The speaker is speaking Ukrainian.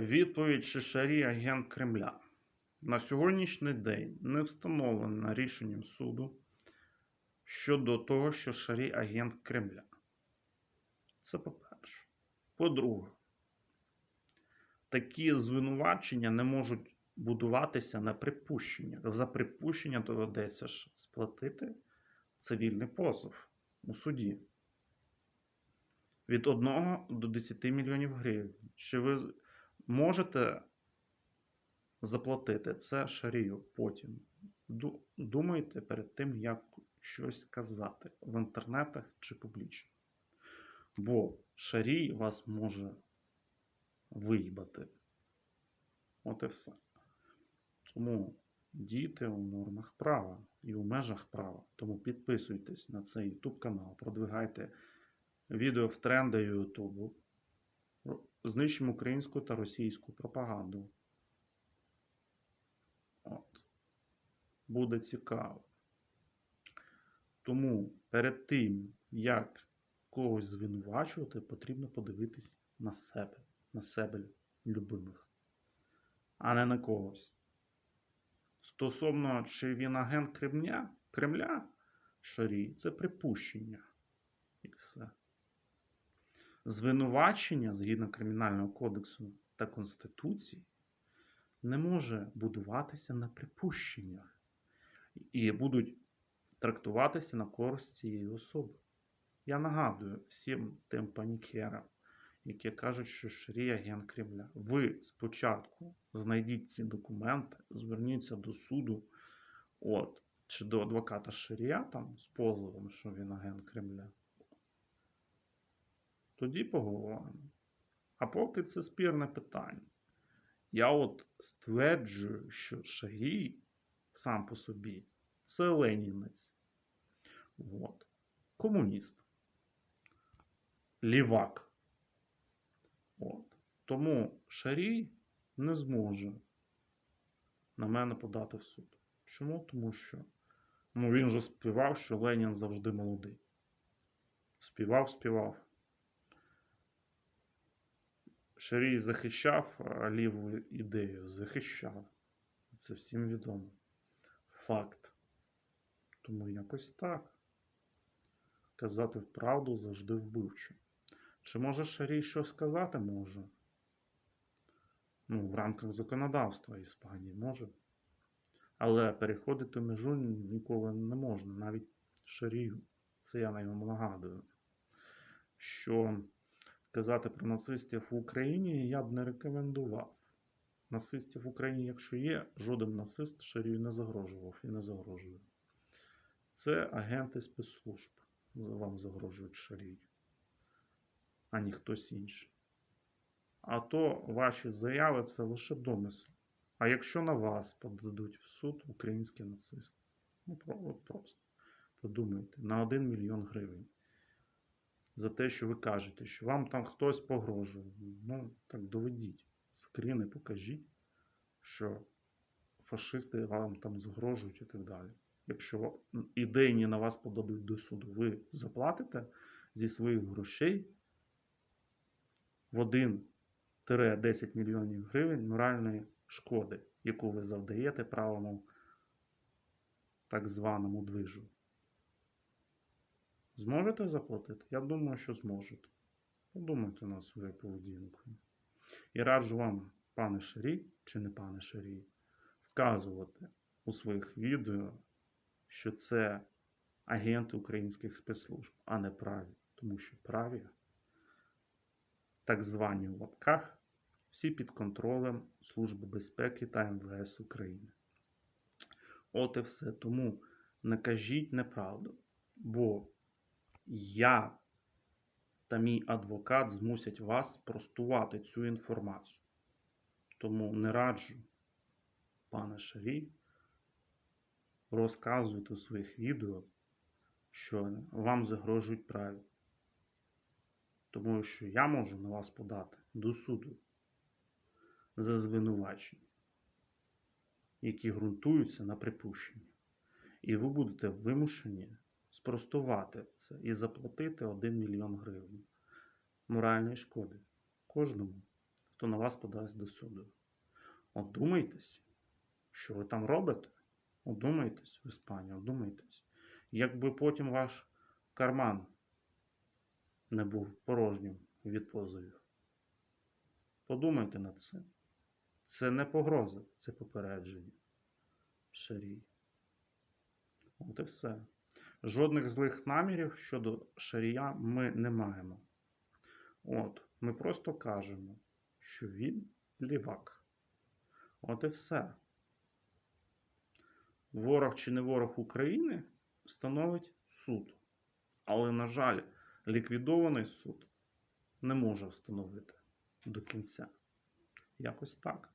Відповідь Шишарі агент Кремля. На сьогоднішній день не встановлено рішенням суду щодо того, що Шарі агент Кремля. Це по-перше. По-друге, такі звинувачення не можуть будуватися на припущеннях. За припущення доведеться ж сплатити цивільний позов у суді від 1 до 10 мільйонів гривень. Чи ви можете заплатити це шарію потім? Думайте перед тим, як щось казати в інтернетах чи публічно. Бо шарій вас може виїбати. От і все. Тому дійте у нормах права і у межах права. Тому підписуйтесь на цей YouTube канал, продвигайте відео в тренди Ютубу. Знищимо українську та російську пропаганду. От. Буде цікаво. Тому перед тим, як когось звинувачувати, потрібно подивитись на себе, на себе любимих, а не на когось. Стосовно, чи він агент Кремля, Кремля Шарій, це припущення. І все. Звинувачення згідно Кримінального кодексу та Конституції не може будуватися на припущеннях і будуть трактуватися на користь цієї особи. Я нагадую всім тим панікерам, які кажуть, що Шарій агент Кремля. Ви спочатку знайдіть ці документи, зверніться до суду, от, чи до адвоката Шарія там з позовом, що він агент Кремля. Тоді поговоримо. А поки це спірне питання. Я от стверджую, що Шарій сам по собі це ленінець. От. Комуніст. Лівак. От. Тому Шарій не зможе на мене подати в суд. Чому? Тому що ну, він же співав, що Ленін завжди молодий. Співав, співав. Шарій захищав ліву ідею, захищав. Це всім відомо. Факт. Тому якось так. Казати правду завжди вбивчо. Чи може Шарій щось сказати? Може. Ну, в рамках законодавства Іспанії може. Але переходити межу ніколи не можна, навіть Шарію. Це я вам нагадую. Що казати про нацистів в Україні я б не рекомендував. Нацистів в Україні, якщо є, жоден нацист Шарію не загрожував і не загрожує. Це агенти спецслужб вам загрожують Шарію, а не хтось інший. А то ваші заяви це лише домисли. А якщо на вас подадуть в суд українські нацисти, ну просто подумайте, на 1 мільйон гривень за те, що ви кажете, що вам там хтось погрожує. Ну, так доведіть. Скріни покажіть, що фашисти вам там загрожують і так далі. Якщо ідейні на вас подадуть до суду, ви заплатите зі своїх грошей в 1-10 мільйонів гривень моральної шкоди, яку ви завдаєте правому так званому движу. Зможете заплатити? Я думаю, що зможете. Подумайте над своєю поведінкою. І раджу вам, пане Шарій, чи не пане Шарій, вказувати у своїх відео, що це агенти українських спецслужб, а не праві. Тому що праві, так звані в лапках, всі під контролем Служби безпеки та МВС України. От і все. Тому не кажіть неправду, бо я та мій адвокат змусять вас спростувати цю інформацію. Тому не раджу, пане Шарій, розказуйте у своїх відео, що вам загрожують праві. Тому що я можу на вас подати до суду за звинувачення, які ґрунтуються на припущенні. І ви будете вимушені спростувати це і заплатити 1 мільйон гривень моральної шкоди кожному, то на вас подасть до суду. Одумайтесь, що ви там робите. Одумайтесь в Іспанії, одумайтесь. Якби потім ваш карман не був порожнім від позовів. Подумайте над цим. Це не погроза, це попередження. Шарій. От і все. Жодних злих намірів щодо шарія ми не маємо. От, ми просто кажемо, що він лівак. От і все. Ворог чи не ворог України встановить суд. Але, на жаль, ліквідований суд не може встановити до кінця. Якось так.